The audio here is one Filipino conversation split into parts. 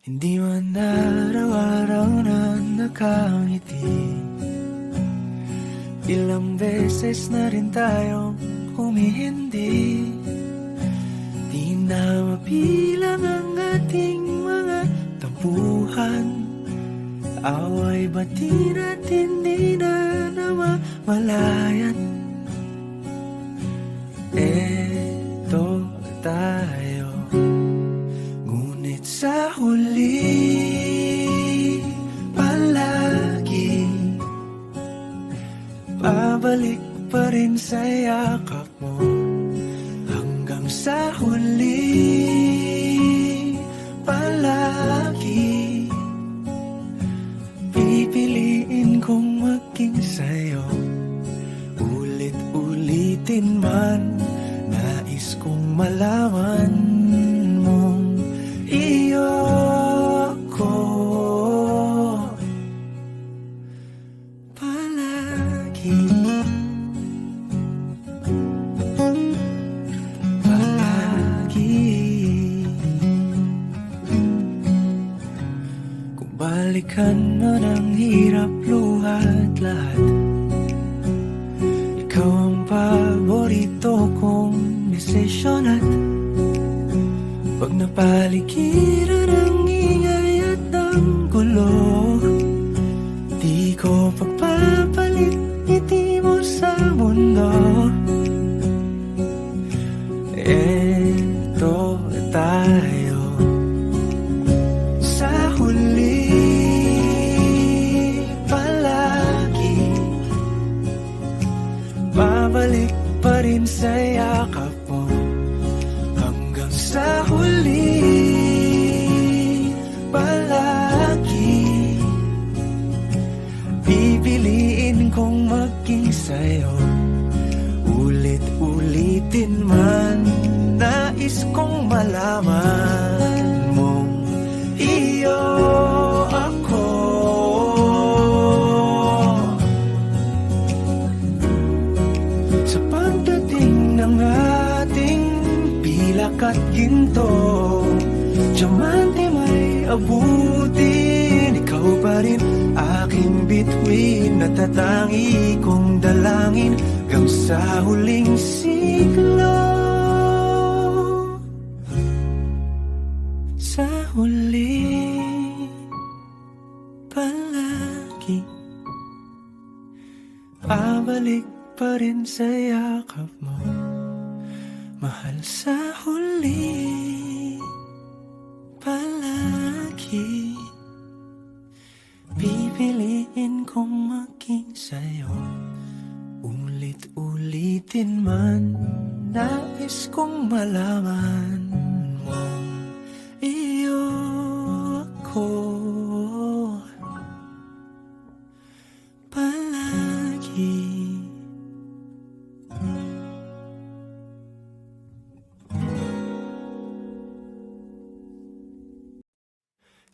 Hindi man araw-araw na nakangiti. Ilang beses na rin tayong humihindi. Di na mapilang ang ating mga tampuhan. Away bati natin di na namamalayan Kung balikan man ang hirap luhat lahat. Ikaw ang paborito kong desisyon at Pag napaligiran ang ingay mundo. Eto tayo Ulit-ulitin man Nais kong malaman mong Iyo ako. Sa pagdating ng ating pilak at ginto Diamante may abutin Ikaw pa rin aking bituin Natatangi kong dalangin Hanggang sa huling siglo. Sa huli Palagi Pabalik pa rin sa yakap mo. Mahal sa huli malaman mo Iyo ako. Palagi.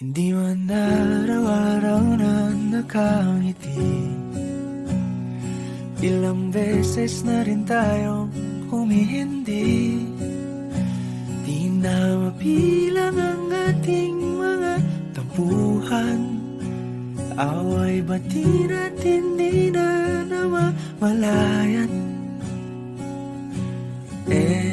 Hindi man araw-araw na nakangiti. Ilang beses na rin tayong humihindi. Di na mapilang ang ating mga tampuhan. Away bati natin di na namamalayan Eto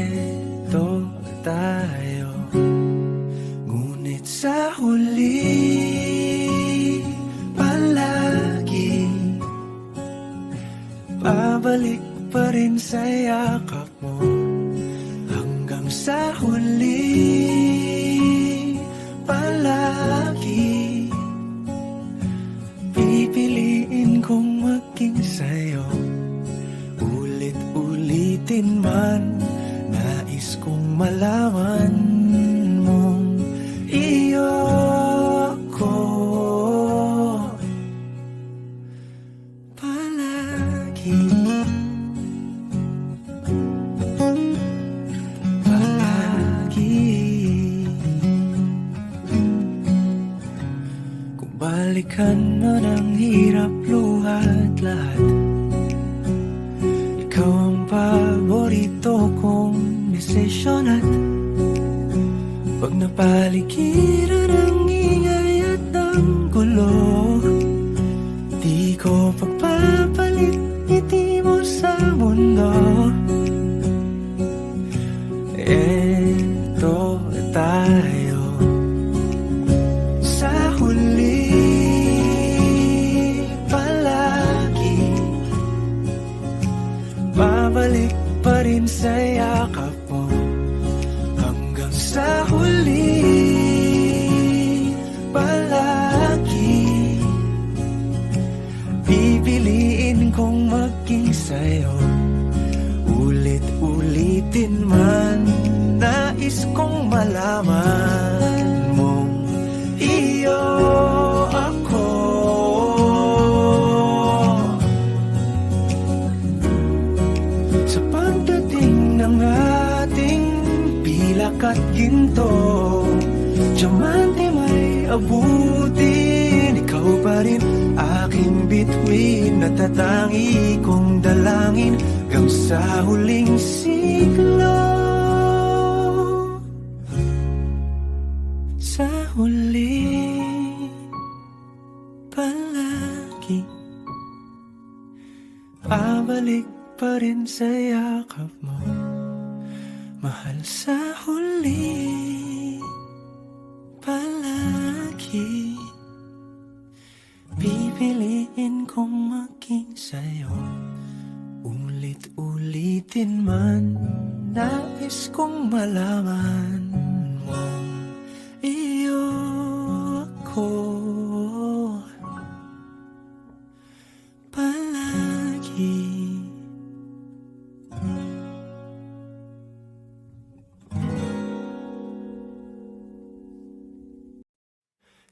Balikan mo ng hirap luhat lahat. Ikaw ang paborito kong desisyon at Pag napaligiran ng ingay at ng gulo yakap mo Hanggang sa huli. Palagi Pipiliin kong maging sa'yo. Ulit-ulitin man Nais kong malaman ginto. Diamante may abutin Ikaw pa rin aking bituin. Natatangi kong dalangin Hanggang sa huling siglo. Sa huli palagi Pabalik pa rin sa yakap mo Mahal sa huli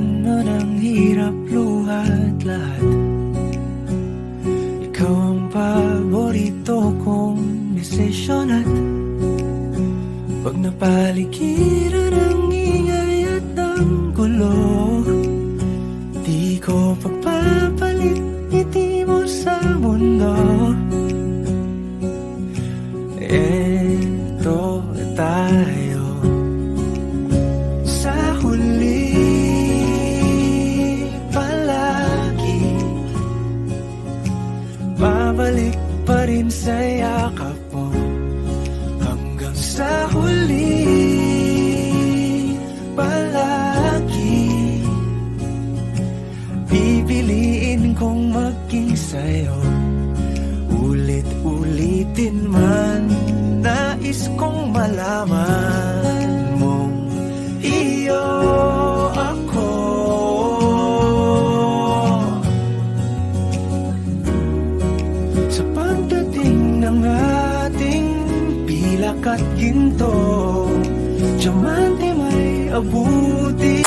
balikan man ang hirap luhat lahat. Ikaw ang paborito kong desisyon at Pag napaligiran ang ingay at ang gulo Di ko pagpapalit ngiti mo sa mundo. Eto Sa pagdating ng ating pilak at ginto Diamante may abuti